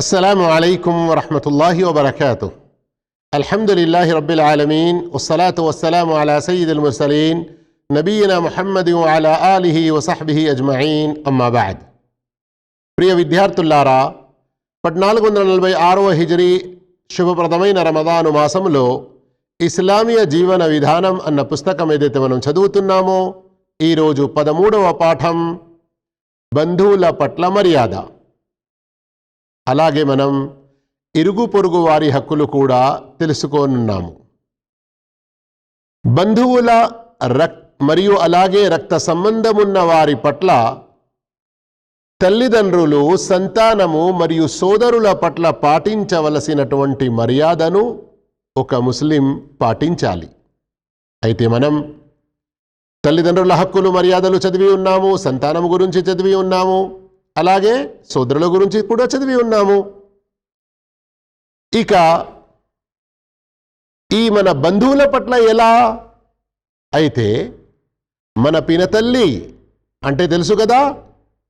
السلام عليكم ورحمة الله وبركاته الحمد لله رب العالمين والصلاة والسلام على سيد المرسلين نبينا محمد وعلى آله وصحبه أجمعين أما بعد ప్రియ విద్యార్థులారా పద్నాలుగు వందల నలభై ఆరవ హిజరీ శుభప్రదమైన రమదాను మాసంలో ఇస్లామీయ జీవన విధానం అన్న పుస్తకం ఏదైతే మనం చదువుతున్నామో ఈరోజు పదమూడవ పాఠం బంధువుల పట్ల మర్యాద అలాగే మనం ఇరుగు పొరుగు వారి హక్కులు కూడా తెలుసుకోనున్నాము. బంధువుల రక్ మరియు అలాగే రక్త సంబంధమున్న వారి పట్ల తల్లిదండ్రులు సంతానము మరియు సోదరుల పట్ల పాటించవలసినటువంటి మర్యాదను ఒక ముస్లిం పాటించాలి. అయితే మనం తల్లిదండ్రుల హక్కులు మర్యాదలు చదివి ఉన్నాము సంతానం గురించి చదివి ఉన్నాము అలాగే సోదరుల గురించి కూడా చదివి ఉన్నాము. ఇక ఈ మన బంధువుల పట్ల ఎలా? అయితే మన పినతల్లి అంటే తెలుసు కదా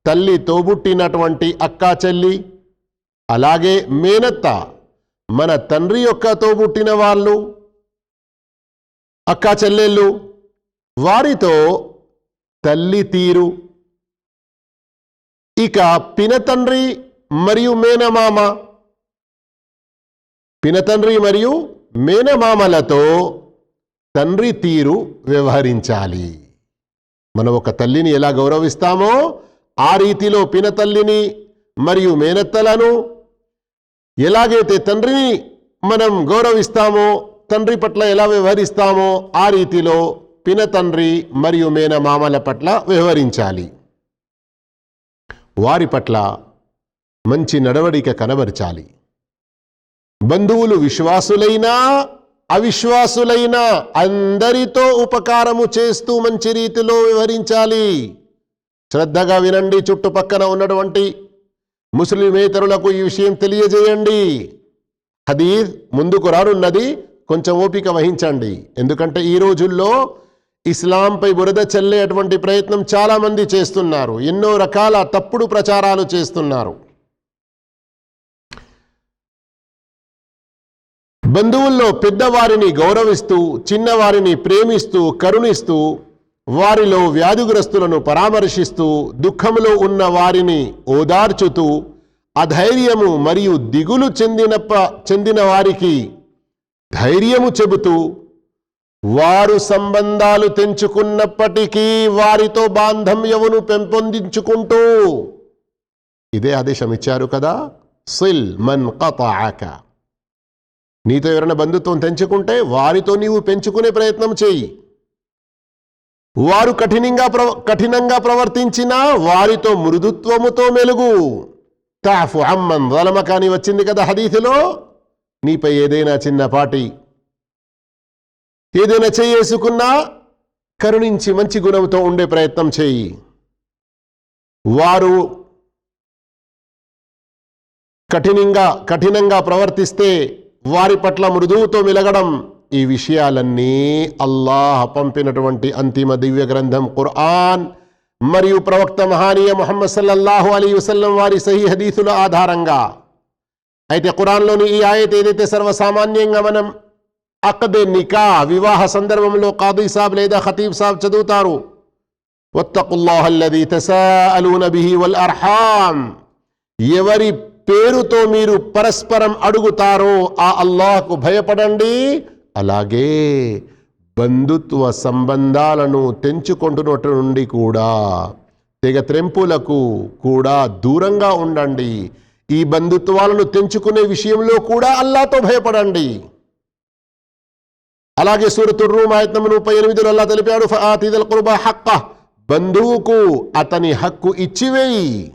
తల్లి తోబుట్టినటువంటి అక్కా చెల్లి అలాగే మేనత్త మన తండ్రి యొక్క తోబుట్టిన వాళ్ళు అక్కా చెల్లెళ్ళు వారితో తల్లి తీరు ఇక పినతండ్రి మరియు మేనమామ. పినతండ్రి మరియు మేనమామలతో తండ్రి తీరు వ్యవహరించాలి. మనం ఒక తల్లిని ఎలా గౌరవిస్తామో ఆ రీతిలో పినతల్లిని మరియు మేనత్తలను ఎలాగైతే తండ్రిని మనం గౌరవిస్తామో తండ్రి పట్ల ఎలా వ్యవహరిస్తామో ఆ రీతిలో పినతండ్రి మరియు మేనమామల పట్ల వ్యవహరించాలి. వారి పట్ల మంచి నడవడిక కనబరచాలి. బంధువులు విశ్వాసులైనా అవిశ్వాసులైనా అందరితో ఉపకారము చేస్తూ మంచి రీతిలో వివరించాలి శ్రద్ధగా వినండి చుట్టుపక్కన ఉన్నటువంటి ముస్లిమేతరులకు ఈ విషయం తెలియజేయండి. హదీర్ ముందుకు రానున్నది కొంచెం ఓపిక వహించండి. ఎందుకంటే ఈ రోజుల్లో ఇస్లాంపై బురద చెల్లేటువంటి ప్రయత్నం చాలామంది చేస్తున్నారు. ఎన్నో రకాల తప్పుడు ప్రచారాలు చేస్తున్నారు. బంధువుల్లో పెద్దవారిని గౌరవిస్తూ చిన్నవారిని ప్రేమిస్తూ కరుణిస్తూ వారిలో వ్యాధిగ్రస్తులను పరామర్శిస్తూ దుఃఖంలో ఉన్న వారిని ఓదార్చుతూ అధైర్యము మరియు దిగులు చెందినప్ప చెందిన వారికి ధైర్యము చెబుతూ వారు సంబంధాలు తెంచుకున్నప్పటికీ వారితో బాంధవ్యమును పెంపొందించుకుంటూ. ఇదే ఆదేశం ఇచ్చారు కదా? సిల్ మన్ కతాక నీతో ఎవరైనా బంధుత్వం తెంచుకుంటే వారితో నీవు పెంచుకునే ప్రయత్నం చేయి. వారు కఠినంగా ప్రవ కఠినంగా ప్రవర్తించినా వారితో మృదుత్వముతో మెలుగు. తాఫు అమ్మన్ వలమకాని వచ్చింది కదా హదీథులో నీపై ఏదైనా చిన్నపాటి ఏదైనా చేసుకున్నా కరుణించి మంచి గుణంతో ఉండే ప్రయత్నం చేయి. వారు కఠినంగా కఠినంగా ప్రవర్తిస్తే వారి పట్ల మృదువుతో మెలగడం ఈ విషయాలన్నీ అల్లాహ్ పంపినటువంటి అంతిమ దివ్య గ్రంథం ఖుర్ఆన్ మరియు ప్రవక్త మహానీయ మొహమ్మద్ సల్లల్లాహు అలీ వసల్లం వారి సహీ హదీసుల ఆధారంగా. అయితే ఖురాన్లోని ఈ ఆయత ఏదైతే సర్వసామాన్యంగా మనం అక్కదే నికా వివాహ సందర్భంలో కాదీ సాబ్ లేదా ఖతీబ్ సాబ్ చదువుతారు. వత్తకుల్లాహల్లది తసాఅలూన బిహి వల్ అర్హామ్. ఎవరి పేరుతో మీరు పరస్పరం అడుగుతారో ఆ అల్లాహకు భయపడండి. అలాగే బంధుత్వ సంబంధాలను తెంచుకుంటున్నట్టు నుండి కూడా తెగ త్రెంపులకు కూడా దూరంగా ఉండండి. ఈ బంధుత్వాలను తెంచుకునే విషయంలో కూడా అల్లాతో భయపడండి. అలాగే సూరతు రూమ్ ఆయత్నం ముప్పై ఎనిమిదిలో అల్లా తెలిపాడు ఫాతిదల్ కుర్బా హక్క బంధువుకు అతని హక్కు ఇచ్చివేయి.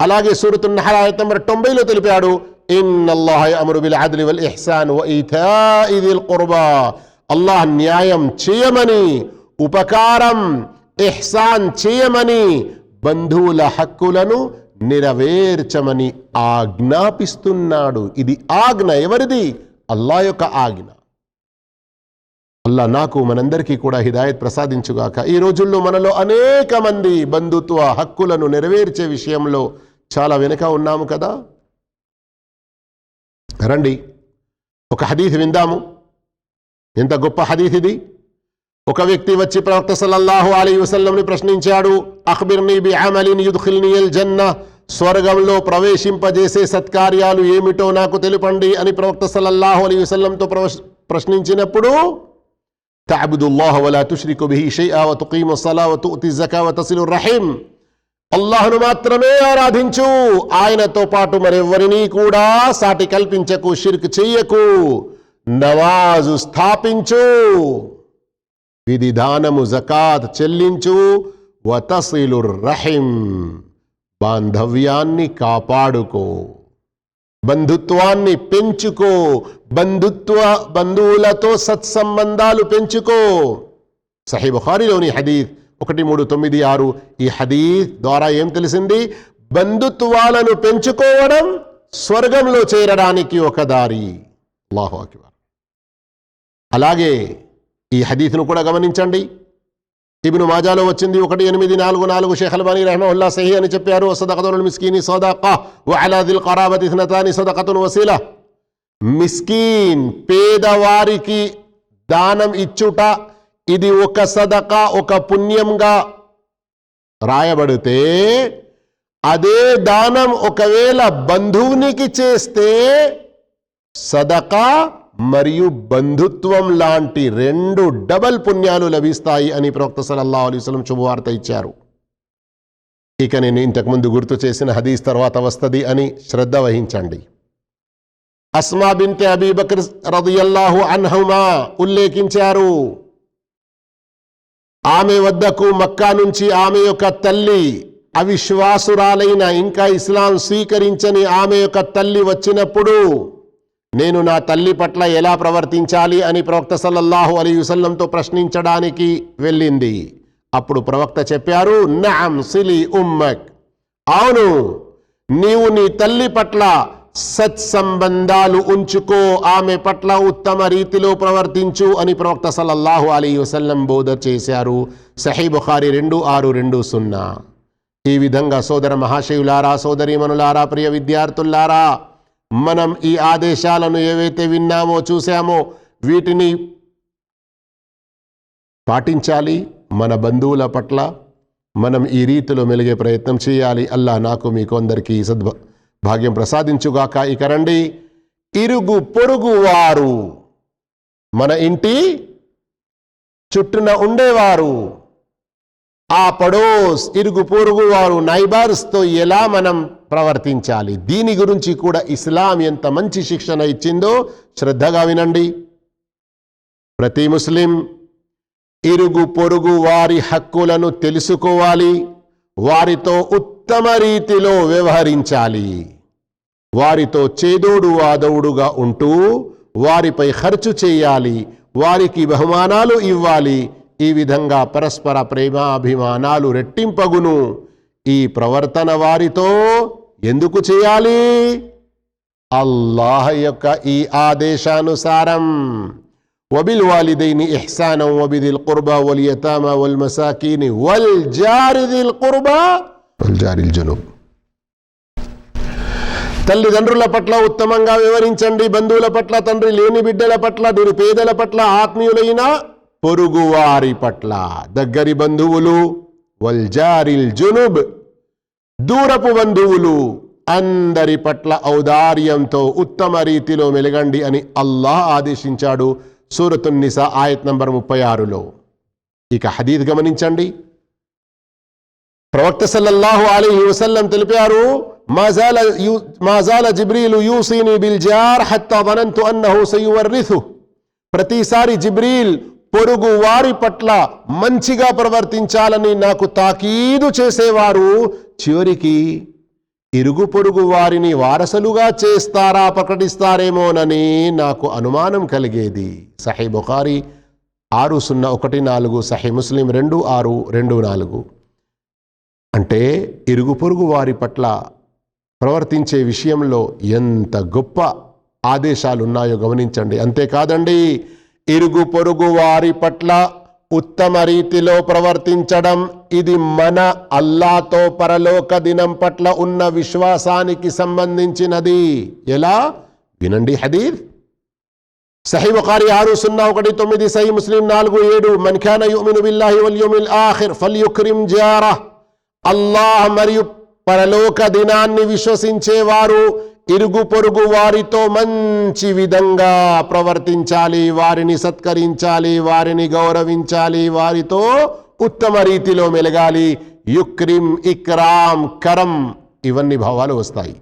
అలాగే సూరతు నహర్ ఆయత్ నంబర్ తొంభైలో తెలిపాడు ఇన్నల్లాహ అల్లాహ్ న్యాయం చేయమని ఉపకారం ఇహ్సాన్ చేయమని బంధువుల హక్కులను నెరవేర్చమని ఆజ్ఞాపిస్తున్నాడు. ఇది ఆజ్ఞ ఎవరిది? అల్లా యొక్క ఆజ్ఞ. అల్లా నాకు మనందరికీ కూడా హిదాయత్ ప్రసాదించుగాక. ఈ రోజుల్లో మనలో అనేక మంది బంధుత్వ హక్కులను నెరవేర్చే విషయంలో చాలా వెనుక ఉన్నాము కదా? రండి. ఒక హదీఫ్ విందాము. ఎంత గొప్ప హదీఫ్ ఇది? ఒక వ్యక్తి వచ్చి ప్రవక్త సల్లల్లాహు అలీ వసల్లంని ప్రశ్నించాడు అఖ్బిర్ని బి అమలిన్ యుద్ఖిల్నియల్ జన్న. స్వర్గంలో ప్రవేశింపజేసే సత్కార్యాలు ఏమిటో నాకు తెలుపండి అని ప్రవక్త సల్లల్లాహు అలీ వసల్లంతో ప్రశ్నించినప్పుడు تعبدullah ولا تشرك به شيئا وتقيم الصلاة وتؤتي الزكاة وتصل الرحم అల్లాహను మాత్రమే ఆరాధించు ఆయనతో పాటు మరెవ్వరినీ కూడా సాటి కల్పించకు షిర్క్ చెయ్యకు నమాజు స్థాపించు విధిదానము జకాత్ చెల్లించు వతసిలు రహిం బాంధవ్యాన్ని కాపాడుకో బంధుత్వాన్ని పెంచుకో. బంధుత్వ బంధువులతో సత్సంబంధాలు పెంచుకో. సహీ బుఖారిలోని హదీత్ ఒకటి మూడు తొమ్మిది ఆరు ఈ హదీద్ ద్వారా ఏం తెలిసింది? బంధుత్వాలను పెంచుకోవడం స్వర్గంలో చేరడానికి ఒక దారి. అల్లాహు అక్బర్. అలాగే ఈ హదీత్ను కూడా గమనించండి. ఇబ్ను మాజాలో వచ్చింది ఒకటి ఎనిమిది నాలుగు నాలుగు షేఖ్ అల్బానీ రహమహుల్లా సహీ అని చెప్పారు. సదకతుల్ మిస్కీని సోదాకా. వఅలా ఖరాబతి ఇథ్నతాని సదకతున్ వసీలా. మిస్కీన్ పేదవారికి దానం ఇచ్చుట ఇది ఒక సదక ఒక పుణ్యంగా రాయబడితే అదే దానం ఒకవేళ బంధువునికి చేస్తే సదక మరియు బంధుత్వం లాంటి రెండు డబల్ పుణ్యాలు లభిస్తాయి అని ప్రవక్త సలల్లా అలీస్లం శుభవార్త ఇచ్చారు. ఇక నేను ఇంతకుముందు గుర్తు చేసిన హదీస్ తర్వాత వస్తుంది అని శ్రద్ధ వహించండి. అస్మా బిన్తే అబీబకర్ రదియల్లాహు అన్హుమా ఉల్లేఖించారు. ఆమె వద్దకు మక్కా నుంచి ఆమె యొక్క తల్లి అవిశ్వాసురాలైన ఇంకా ఇస్లాం స్వీకరించని ఆమె యొక్క తల్లి వచ్చినప్పుడు నేను నా తల్లి పట్ల ఎలా ప్రవర్తించాలి అని ప్రవక్త సల్లల్లాహు అలీ వసల్లంతో ప్రశ్నించడానికి వెళ్ళింది. అప్పుడు ప్రవక్త చెప్పారు నామ్ సిలి ఉమ్మక్. అవును నీవు నీ తల్లి పట్ల సత్సంబంధాలు ఉంచుకో ఆమె పట్ల ఉత్తమ రీతిలో ప్రవర్తించు అని ప్రవక్త సల్లల్లాహు అలీ వసల్లం బోధ చేశారు. సహీ బుఖారి రెండు ఆరు రెండు సున్నా. ఈ విధంగా సోదర మహాశయులారా సోదరీమణులారా ప్రియ విద్యార్థులారా మనం ఈ ఆదేశాలను ఏవైతే విన్నామో చూసామో వీటిని పాటించాలి మన బంధువుల పట్ల. మనం ఈ రీతిలో మెలిగే ప్రయత్నం చేయాలి. అల్లా నాకు మీకు అందరికీ సద్భ భాగ్యం ప్రసాదించుగాక. ఇక రండి. ఇరుగు పొరుగు వారు మన ఇంటి చుట్టూన ఉండేవారు. ఆ పడోస్ ఇరుగు పొరుగు వారు నైబర్స్తో ఎలా మనం ప్రవర్తించాలి? దీని గురించి కూడా ఇస్లాం ఎంత మంచి శిక్షణ ఇచ్చిందో శ్రద్ధగా వినండి. ప్రతి ముస్లిం ఇరుగు పొరుగు వారి హక్కులను తెలుసుకోవాలి. వారితో ఉత్తమ రీతిలో వ్యవహరించాలి. వారితో చేదోడు వాదవుడుగా ఉంటూ వారిపై ఖర్చు చేయాలి. వారికి బహుమానాలు ఇవ్వాలి. ఈ విధంగా పరస్పర ప్రేమాభిమానాలు రెట్టింపగును. ఈ ప్రవర్తన వారితో ఎందుకు చేయాలి? అల్లాహ్ యొక్క ఈ ఆదేశానుసారం వబిల్ వాలిదైని ఇహ్సానం వబిదిల్ కుర్బా వల్ యతామా వల్ మసాకీని వల్ జారిదిల్ కుర్బా వల్ జారిల్ జునుబ్. తల్లిదండ్రుల పట్ల ఉత్తమంగా వివరించండి బంధువుల పట్ల తండ్రి లేని బిడ్డల పట్ల నిరుపేదల పట్ల ఆత్మీయులైన పొరుగువారి పట్ల దగ్గరి బంధువులు వల్జారిల్ జునుబ్. దూరపు బంధువులు అందరి పట్ల ఔదార్యంతో ఉత్తమ రీతిలో మెలగండి అని అల్లాహ్ ఆదేశించాడు సూరతున్నిసా ఆయత్ నంబర్ ముప్పై ఆరులో ఇక హదీద్ గమనించండి. ప్రవక్త సల్లల్లాహు అలీ వసల్లం తెలిపారు మాజాల మాజాల జిబ్రీలు యూసీని బిల్ జార్ హత్తా వనంతు అన్నహు సయువర్రిథు ప్రతిసారి జిబ్రీల్ పొరుగు వారి పట్ల మంచిగా ప్రవర్తించాలని నాకు తాకీదు చేసేవారు చివరికి ఇరుగు పొరుగు వారిని వారసులుగా చేస్తారా ప్రకటిస్తారేమోనని నాకు అనుమానం కలిగేది. సహీ బుఖారి ఆరు సున్నా ఒకటి నాలుగు సహీ ముస్లిం రెండు ఆరు రెండు నాలుగు. అంటే ఇరుగు పొరుగు వారి పట్ల ప్రవర్తించే విషయంలో ఎంత గొప్ప ఆదేశాలు ఉన్నాయో గమనించండి. అంతేకాదండి ఇరుగు పొరుగు వారి పట్ల ఉత్తమ రీతిలో ప్రవర్తించడం ఇది మన అల్లాతో పరలోక దినం పట్ల ఉన్న విశ్వాసానికి సంబంధించినది. ఎలా? వినండి హదీద్ సహీ బుఖారి ఆరు సున్నా ఒకటి తొమ్మిది సహీ ముస్లిం నాలుగు ఏడు మన్ఖాన యుమిను బిల్లాహి వల్ ఆఖిర్ ఫల్ యుక్రిమ్ జారా అల్లాహ్ మరియు పరలోక దినాన్ని విశ్వసించేవారు ఇరుగు పొరుగు వారితో మంచి విధంగా ప్రవర్తించాలి వారిని సత్కరించాలి వారిని గౌరవించాలి వారితో ఉత్తమ రీతిలో మెలగాలి. యుక్రిం ఇక్రామ్ కరం ఇవన్నీ భావాలు వస్తాయి.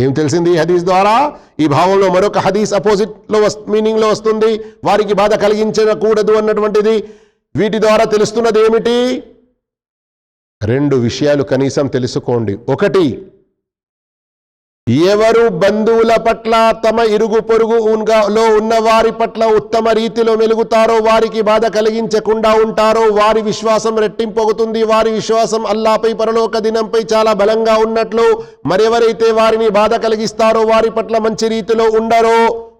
ఏం తెలిసింది ఈ హదీస్ ద్వారా? ఈ భావంలో మరొక హదీస్ అపోజిట్లో మీనింగ్లో వస్తుంది. వారికి బాధ కలిగించకూడదు అన్నటువంటిది. వీటి ద్వారా తెలుస్తున్నది ఏమిటి? రెండు విషయాలు కనీసం తెలుసుకోండి. ఒకటి ఎవరు బంధువుల పట్ల తమ ఇరుగు పొరుగు లో ఉన్న వారి పట్ల ఉత్తమ రీతిలో మెలుగుతారో వారికి బాధ కలిగించకుండా ఉంటారో వారి విశ్వాసం రెట్టింపొగుతుంది వారి విశ్వాసం అల్లాపై పరలోక దినంపై చాలా బలంగా ఉన్నట్లు మరెవరైతే వారిని బాధ కలిగిస్తారో వారి పట్ల మంచి రీతిలో ఉండరో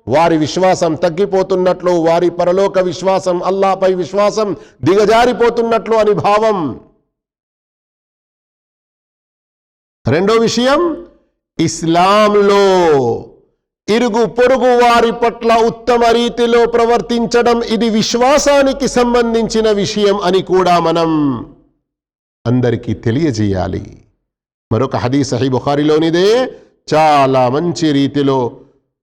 వారి విశ్వాసం తగ్గిపోతున్నట్లు వారి పరలోక విశ్వాసం అల్లాపై విశ్వాసం దిగజారిపోతున్నట్లు అని భావం. రెండో విషయం ఇస్లాంలో ఇరుగు పొరుగు వారి పట్ల ఉత్తమ రీతిలో ప్రవర్తించడం ఇది విశ్వాసానికి సంబంధించిన విషయం అని కూడా మనం అందరికీ తెలియజేయాలి. మరొక హదీ సహీ బుఖారిలోనిదే చాలా మంచి రీతిలో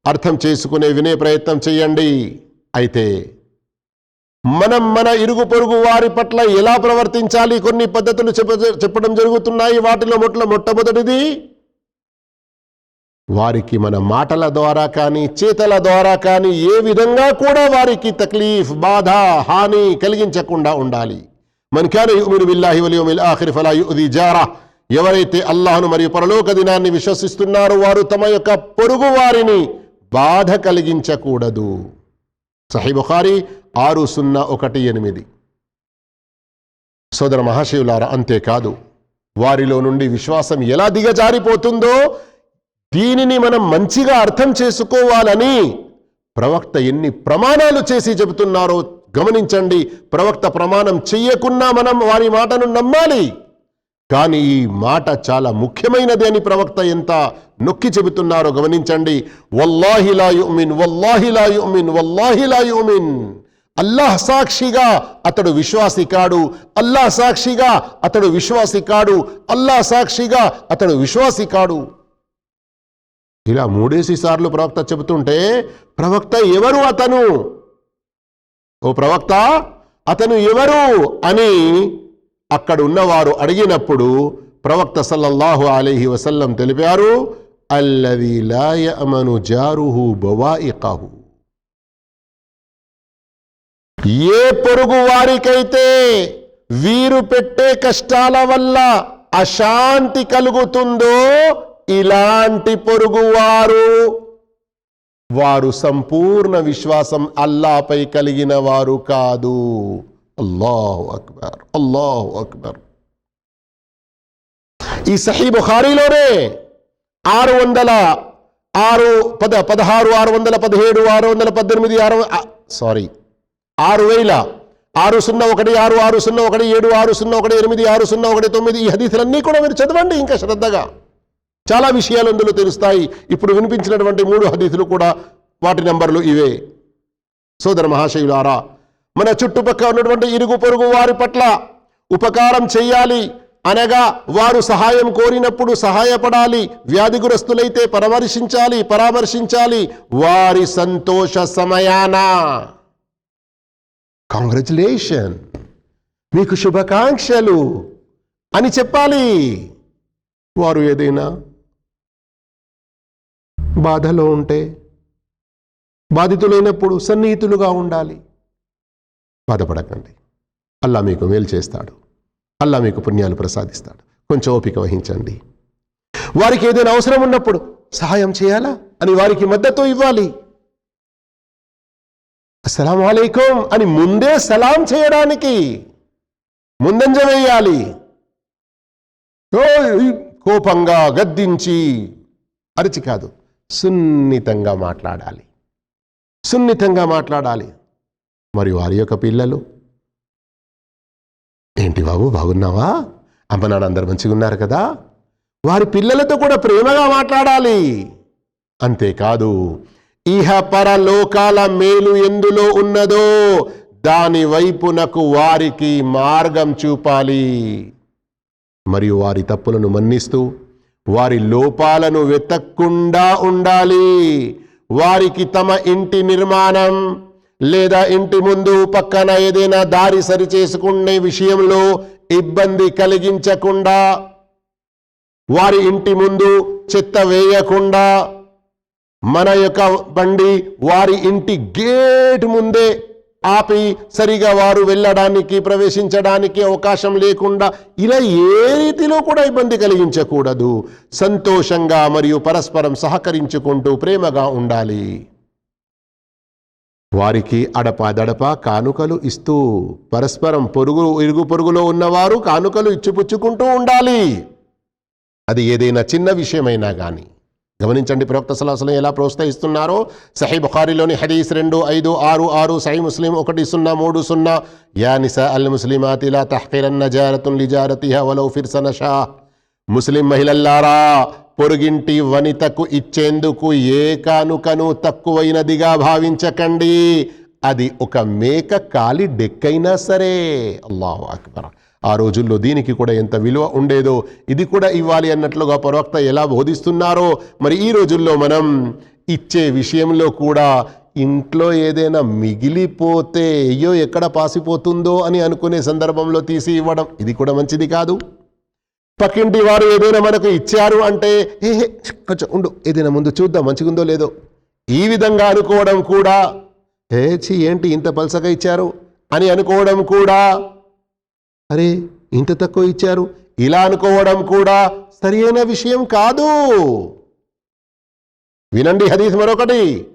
అర్థం చేసుకునే వినే ప్రయత్నం చేయండి. అయితే మనం మన ఇరుగు పొరుగు వారి పట్ల ఎలా ప్రవర్తించాలి? కొన్ని పద్ధతులు చెప్ప చెప్పడం జరుగుతున్నాయి. వాటిలో మొట్ల మొట్టమొదటిది వారికి మన మాటల ద్వారా కానీ చేతల ద్వారా కానీ ఏ విధంగా కూడా వారికి తక్లీఫ్ బాధ హాని కలిగించకుండా ఉండాలి. మన్కాన యుమిను బిల్లాహి వల్ ఆఖిర్ ఫలా యుది జారా. ఎవరైతే అల్లాహ్ను మరియు పరలోక దినాన్ని విశ్వసిస్తున్నారో వారు తమ యొక్క పొరుగు వారిని బాధ కలిగించకూడదు. సహీ బుఖారి ఆరు సున్నా ఒకటి ఎనిమిది. సోదర మహాశివులారా అంతేకాదు వారిలో నుండి విశ్వాసం ఎలా దిగజారిపోతుందో దీనిని మనం మంచిగా అర్థం చేసుకోవాలని ప్రవక్త ఎన్ని ప్రమాణాలు చేసి చెబుతున్నారో గమనించండి. ప్రవక్త ప్రమాణం చెయ్యకున్నా మనం వారి మాటను నమ్మాలి. కానీ ఈ మాట చాలా ముఖ్యమైనది అని ప్రవక్త ఎంత నొక్కి చెబుతున్నారో గమనించండి. వల్లాహిలా యుమిన్ వల్లాహిలా యుమిన్ వల్లాహిలా యుమిన్. అల్లాహ్ సాక్షిగా అతడు విశ్వాసి కాడు అల్లాహ్ సాక్షిగా అతడు విశ్వాసి కాడు అల్లాహ్ సాక్షిగా అతడు విశ్వాసి కాడు ఇలా మూడేసి సార్లు ప్రవక్త చెబుతుంటే ప్రవక్త ఎవరు అతను? ఓ ప్రవక్త అతను ఎవరు అని అక్కడ ఉన్నవారు అడిగినప్పుడు ప్రవక్త సల్లల్లాహు అలైహి వసల్లం తెలిపారు. అల్లది లాయమను జారుహు బవాయికహు ఏ పొరుగు వారికైతే వీరు పెట్టే కష్టాల వల్ల అశాంతి కలుగుతుందో ఇలాంటి పొరుగువారు వారు సంపూర్ణ విశ్వాసం అల్లాపై కలిగిన వారు కాదు. అల్లాహు అక్బర్ అల్లాహు అక్బర్. ఈ సహీ బుఖారీలోనే ఆరు వందల ఆరు పద పదహారు ఆరు వందల పదిహేడు ఆరు వందల పద్దెనిమిది ఆరు సారీ ఆరు వేల ఆరు సున్నా ఒకటి ఆరు ఆరు సున్నా ఒకటి ఏడు ఆరు సున్నా ఒకటి ఎనిమిది ఆరు సున్నా ఒకటి తొమ్మిది ఈ హదీసులన్నీ కూడా మీరు చదవండి ఇంకా శ్రద్ధగా. చాలా విషయాలు అందులో తెలుస్తాయి. ఇప్పుడు వినిపించినటువంటి మూడు హదీసులు కూడా వాటి నంబర్లు ఇవే. సోదర మహాశయులారా మన చుట్టుపక్కల ఉన్నటువంటి ఇరుగు పొరుగు వారి పట్ల ఉపకారం చెయ్యాలి అనగా వారు సహాయం కోరినప్పుడు సహాయపడాలి వ్యాధిగ్రస్తులైతే పరామర్శించాలి పరామర్శించాలి. వారి సంతోష సమయాన. కాంగ్రాచులేషన్ మీకు శుభాకాంక్షలు అని చెప్పాలి. వారు ఏదైనా బాధలో ఉంటే బాధితులైనప్పుడు సన్నిహితులుగా ఉండాలి. బాధపడకండి. అల్లా మీకు మేలు చేస్తాడు. అల్లా మీకు పుణ్యాలు ప్రసాదిస్తాడు. కొంచెం ఓపిక వహించండి. వారికి ఏదైనా అవసరం ఉన్నప్పుడు సహాయం చేయాలా? అని వారికి మద్దతు ఇవ్వాలి. అస్సలం అలైకుం అని ముందే సలాం చేయడానికి ముందంజ వేయాలి. కోపంగా గద్దించి అరిచి కాదు సున్నితంగా మాట్లాడాలి. సున్నితంగా మాట్లాడాలి. మరి వారి యొక్క పిల్లలు ఏంటి బాబు బాగున్నావా? అమ్మ నాన్న అందరు మంచిగా ఉన్నారు కదా? వారి పిల్లలతో కూడా ప్రేమగా మాట్లాడాలి. అంతేకాదు ఇహ పరలోకాల మేలు ఎందులో ఉన్నదో దాని వైపునకు వారికి మార్గం చూపాలి. మరియు వారి తప్పులను మన్నిస్తూ వారి లోపాలను వెతక్కుండా ఉండాలి. వారికి తమ ఇంటి నిర్మాణం లేదా ఇంటి ముందు పక్కన ఏదైనా దారి సరి చేసుకునే విషయంలో ఇబ్బంది కలిగించకుండా వారి ఇంటి ముందు చెత్త వేయకుండా మన యొక్క బండి వారి ఇంటి గేట్ ముందే ఆపి సరిగా వారు వెళ్ళడానికి ప్రవేశించడానికి అవకాశం లేకుండా ఇలా ఏ రీతిలో కూడా ఇబ్బంది కలిగించకూడదు. సంతోషంగా మరియు పరస్పరం సహకరించుకుంటూ ప్రేమగా ఉండాలి. వారికి అడపాదడపా కానుకలు ఇస్తూ పరస్పరం పొరుగు ఇరుగు పొరుగులో ఉన్నవారు కానుకలు ఇచ్చిపుచ్చుకుంటూ ఉండాలి. అది ఏదైనా చిన్న విషయమైనా కానీ గమనించండి ప్రవక్త సలాసలం ఎలా ప్రోత్సహిస్తున్నారో. సహీ బుఖారిలోని హదీస్ రెండు ఐదు ఆరు ఆరు సహీ ముస్లిం ఒకటి సున్నా మూడు సున్నా. యా నిసా అల్ ముస్లిమాతిలా తహ్కిరన్న జారతున్ లిజారతిహ వలౌ ఫిర్సన షా ముస్లిం మహిళల్లారా పొరుగింటి వనితకు ఇచ్చేందుకు ఏ కానుకను తక్కువైనదిగా భావించకండి. అది ఒక మేక కాలి డెక్కైనా సరే. అల్లాహు అక్బర్. ఆ రోజుల్లో దీనికి కూడా ఎంత విలువ ఉండేదో ఇది కూడా ఇవ్వాలి అన్నట్లుగా ప్రవక్త ఎలా బోధిస్తున్నారో మరి ఈ రోజుల్లో మనం ఇచ్చే విషయంలో కూడా ఇంట్లో ఏదైనా మిగిలిపోతే అయ్యో ఎక్కడ పాసిపోతుందో అని అనుకునే సందర్భంలో తీసి ఇవ్వడం ఇది కూడా మంచిది కాదు. పక్కింటి వారు ఏదైనా మనకు ఇచ్చారు అంటే ఏ కొంచెం ఉండు ఏదైనా ముందు చూద్దాం మంచిగుందో లేదో. ఈ విధంగా అనుకోవడం కూడా ఏ ఛీ ఏంటి ఇంత పలసగా ఇచ్చారు? అని అనుకోవడం కూడా అరే ఇంత తక్కువ ఇచ్చారు? ఇలా అనుకోవడం కూడా సరియైన విషయం కాదు. వినండి హదీస్ మరొకటి.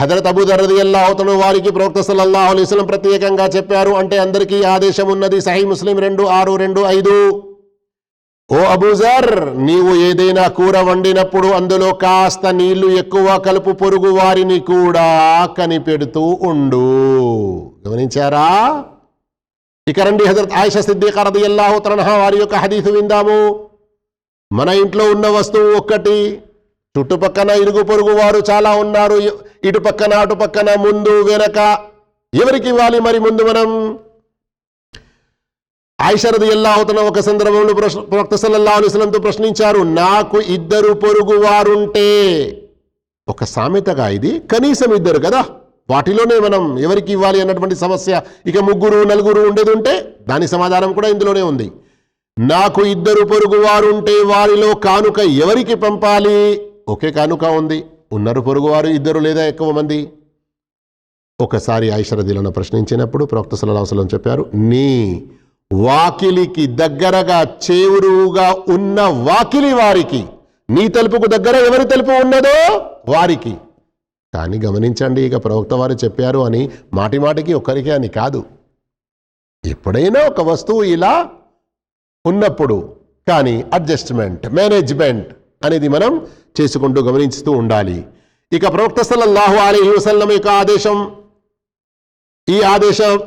హజరత్ అబూ అల్లా అవుతను వారికి ప్రవక్త సల్లల్లాహు అలైహి ప్రత్యేకంగా చెప్పారు అంటే అందరికీ ఆదేశం ఉన్నది సహీ ముస్లిం రెండు ఆరు రెండు ఐదు. ఓ అబూజర్ నీవు ఏదైనా కూర వండినప్పుడు అందులో కాస్త నీళ్ళు ఎక్కువ కలుపు పొరుగు వారిని కూడా కనిపెడుతూ ఉండు. గమనించారా? ఇక రండి హజరత్ ఆయిష సిద్దిక రదియల్లాహు తనహా వారి యొక్క హదీసు విందాము. మన ఇంట్లో ఉన్న వస్తువు ఒక్కటి చుట్టుపక్కన ఇరుగు పొరుగు వారు చాలా ఉన్నారు ఇటు పక్కన అటు పక్కన ముందు వెనక ఎవరికి ఇవ్వాలి మరి ముందు మనం? ఆయిషరది అవుతున్న ఒక సందర్భంలో ప్రశ్న- ప్రవక్త సల్లల్లా అలిస్లంతో ప్రశ్నించారు నాకు ఇద్దరు పొరుగు వారుంటే ఒక సామెతగా ఇది కనీసం ఇద్దరు కదా? వాటిలోనే మనం ఎవరికి ఇవ్వాలి అన్నటువంటి సమస్య ఇక ముగ్గురు నలుగురు ఉండేది ఉంటే దాని సమాధానం కూడా ఇందులోనే ఉంది. నాకు ఇద్దరు పొరుగు వారుంటే వారిలో కానుక ఎవరికి పంపాలి? ఒకే కానుక ఉంది. ఉన్నారు పొరుగువారు ఇద్దరు లేదా ఎక్కువ మంది? ఒకసారి ఐషరదిలను ప్రశ్నించినప్పుడు ప్రవక్త సల్లల్లాహు చెప్పారు నీ వాకిలికి దగ్గరగా చేవురువుగా ఉన్న వాకిలి వారికి. నీ తలుపుకు దగ్గర ఎవరి తలుపు ఉన్నదో వారికి. కానీ గమనించండి ఇక ప్రవక్త వారు చెప్పారు అని మాటి మాటికి ఒక్కరికే అని కాదు. ఎప్పుడైనా ఒక వస్తువు ఇలా ఉన్నప్పుడు కానీ అడ్జస్ట్మెంట్ మేనేజ్మెంట్ అనేది మనం చేసుకుంటూ గమనిస్తూ ఉండాలి. ఇక ప్రవక్త సల్లల్లాహు అలీ వసల్లం యొక్క ఆదేశం ఈ ఆదేశం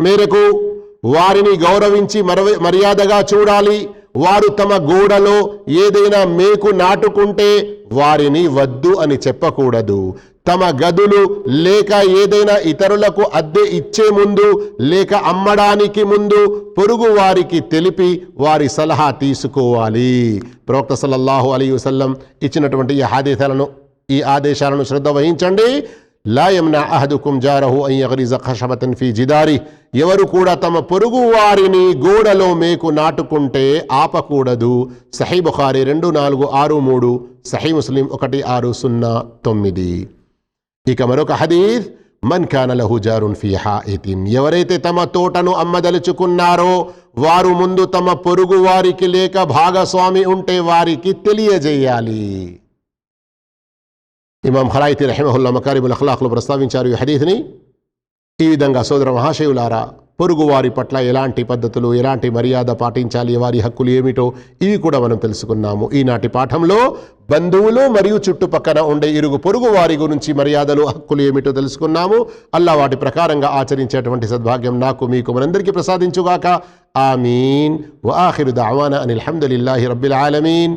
మేరకు వారిని గౌరవించి మరవ- మర్యాదగా చూడాలి. వారు తమ గోడలో ఏదైనా మేకు నాటుకుంటే వారిని వద్దు అని చెప్పకూడదు. తమ గదులు లేక ఏదైనా ఇతరులకు అద్దె ఇచ్చే ముందు లేక అమ్మడానికి ముందు పొరుగు వారికి తెలిపి వారి సలహా తీసుకోవాలి. ప్రవక్త సల్లల్లాహు అలీ వసల్లం ఇచ్చినటువంటి ఈ ఆదేశాలను ఈ ఆదేశాలను శ్రద్ధ వహించండి. లా యమ్నా అహదుకుం జారహు అయ్యగరిజ ఖషబతన్ ఫీ జిదారి ఎవరు కూడా తమ పొరుగు వారిని గోడలో మేకు నాటుకుంటే ఆపకూడదు. సహీ బుఖారి రెండు నాలుగు ఆరు మూడు సహీ ముస్లిం ఒకటి ఆరు సున్నా తొమ్మిది. ఇక మరొక హదీద్ మన్ కాన లహు జారున్ ఫీ హాయితిన్. ఎవరైతే తమ తోటను అమ్మదలుచుకున్నారో వారు ముందు తమ పొరుగు వారికి లేక భాగస్వామి ఉంటే వారికి తెలియజేయాలి. ఇమాం హరాయితీ రహిమహుల్లా మకారిబుల్ అఖ్లాఖ్లో ప్రస్తావించారు ఈ హదీస్ని ఈ విధంగా సోదర మహాశయులారా పొరుగు వారి పట్ల ఎలాంటి పద్ధతులు ఎలాంటి మర్యాద పాటించాలి వారి హక్కులు ఏమిటో ఇవి కూడా మనం తెలుసుకున్నాము. ఈనాటి పాఠంలో బంధువులు మరియు చుట్టుపక్కన ఉండే ఇరుగు పొరుగు వారి గురించి మర్యాదలు హక్కులు ఏమిటో తెలుసుకున్నాము. అల్లా వాటి ప్రకారంగా ఆచరించేటువంటి సద్భాగ్యం నాకు మీకు మనందరికీ ప్రసాదించుగాక. ఆమీన్. వాహిరు దావానా అని హమ్దులిల్లాహి రబ్బిల్ ఆలమీన్.